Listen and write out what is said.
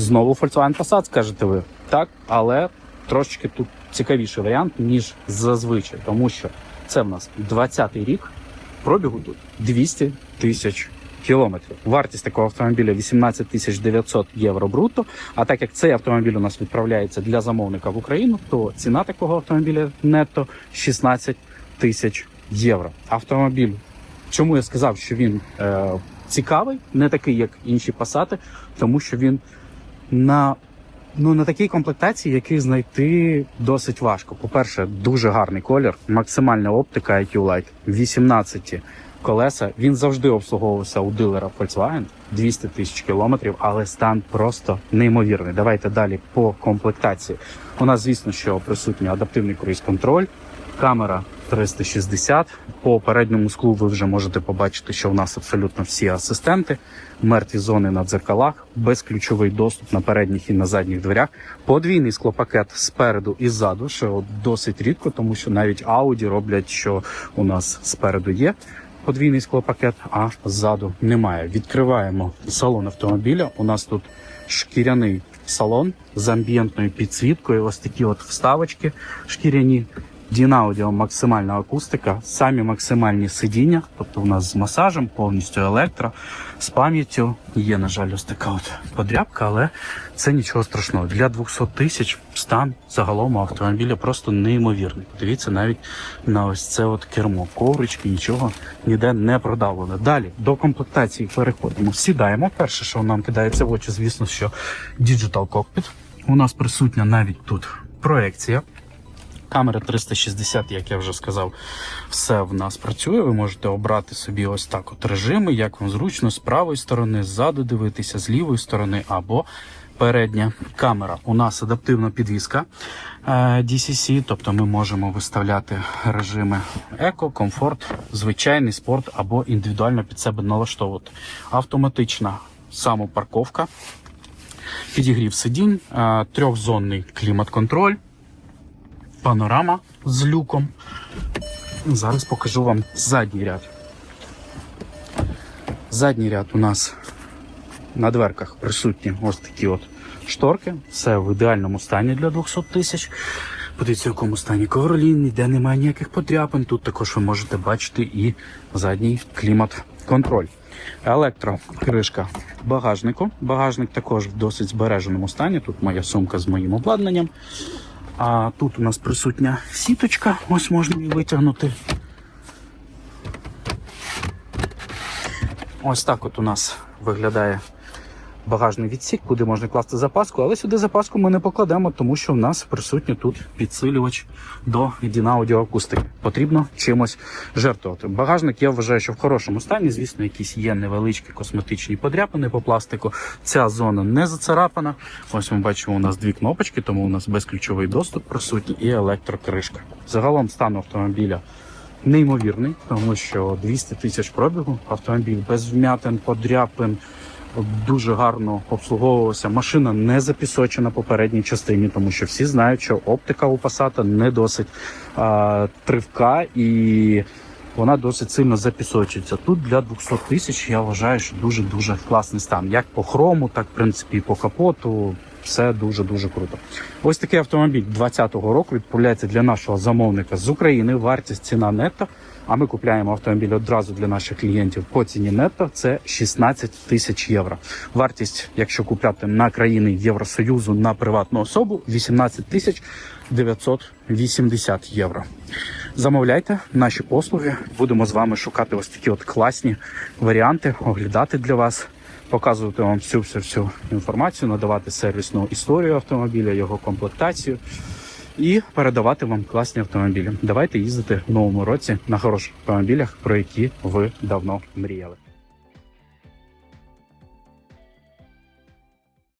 Знову Volkswagen Passat, скажете ви. Так, але трошечки тут цікавіший варіант, ніж зазвичай, тому що це в нас 20-й рік, пробігу тут 200 тисяч кілометрів. Вартість такого автомобіля 18 тисяч 900 євро брутто. А так як цей автомобіль у нас відправляється для замовника в Україну, то ціна такого автомобіля нетто 16 тисяч євро. Автомобіль, чому я сказав, що він е, цікавий, не такий, як інші пасати, тому що він на Ну, на такій комплектації, який знайти досить важко. По-перше, дуже гарний колір, максимальна оптика IQ Light, 18 колеса. Він завжди обслуговувався у дилера Volkswagen 200 тисяч кілометрів, але стан просто неймовірний. Давайте далі по комплектації. У нас, звісно, що присутній адаптивний круїз-контроль, камера 360. По передньому склу ви вже можете побачити, що в нас абсолютно всі асистенти, мертві зони на дзеркалах, безключовий доступ на передніх і на задніх дверях, подвійний склопакет спереду і ззаду, що досить рідко, тому що навіть Audi роблять, що у нас спереду є. Подвійний склопакет, а ззаду немає. Відкриваємо салон автомобіля. У нас тут шкіряний салон з амбієнтною підсвіткою. Ось такі от вставочки шкіряні. Дінаудіо максимальна акустика, самі максимальні сидіння, тобто у нас з масажем, повністю електро, з пам'яттю. Є, на жаль, ось така от подрябка, але це нічого страшного. Для 200 тисяч стан загалом автомобіля просто неймовірний. Подивіться навіть на ось це от кермо. Коврички, нічого ніде не продавлено. Далі до комплектації переходимо. Сідаємо. Перше, що нам кидається в очі, звісно, що Digital Cockpit. У нас присутня навіть тут проекція. Камера 360, як я вже сказав, все в нас працює. Ви можете обрати собі ось так от режими, як вам зручно, з правої сторони, ззаду дивитися, з лівої сторони або передня камера. У нас адаптивна підвізка е, DCC, тобто ми можемо виставляти режими еко, комфорт, звичайний спорт або індивідуально під себе налаштовувати. Автоматична самопарковка, підігрів сидінь, е, трьохзонний клімат-контроль панорама з люком. Зараз покажу вам задній ряд. Задній ряд у нас на дверках присутні ось такі от шторки. Все в ідеальному стані для 200 тисяч. Подивіться, в якому стані ковролін, ніде немає ніяких подряпин. Тут також ви можете бачити і задній клімат-контроль. Електрокришка багажнику. Багажник також в досить збереженому стані. Тут моя сумка з моїм обладнанням. А тут у нас присутня сіточка, ось можна її витягнути. Ось так от у нас виглядає багажний відсік, куди можна класти запаску, але сюди запаску ми не покладемо, тому що в нас присутній тут підсилювач до аудіоакустики. Потрібно чимось жертвувати. Багажник я вважаю, що в хорошому стані. Звісно, якісь є невеличкі косметичні подряпини по пластику. Ця зона не зацарапана. Ось ми бачимо, у нас дві кнопочки, тому у нас безключовий доступ присутній і електрокришка. Загалом стан автомобіля. Неймовірний, тому що 200 тисяч пробігу, автомобіль без вмятин, подряпин, дуже гарно обслуговувався. Машина не запісочена по передній частині, тому що всі знають, що оптика у Passat не досить а, тривка і вона досить сильно запісочується. Тут для 200 тисяч я вважаю, що дуже дуже класний стан. Як по хрому, так в принципі і по капоту. Все дуже дуже круто. Ось такий автомобіль 2020 року відправляється для нашого замовника з України. Вартість ціна нетто. А ми купляємо автомобіль одразу для наших клієнтів по ціні нетто. Це 16 тисяч євро. Вартість, якщо купляти на країни Євросоюзу на приватну особу, 18 тисяч 980 євро. Замовляйте наші послуги. Будемо з вами шукати ось такі от класні варіанти, оглядати для вас показувати вам всю всю всю інформацію, надавати сервісну історію автомобіля, його комплектацію і передавати вам класні автомобілі. Давайте їздити в новому році на хороших автомобілях, про які ви давно мріяли.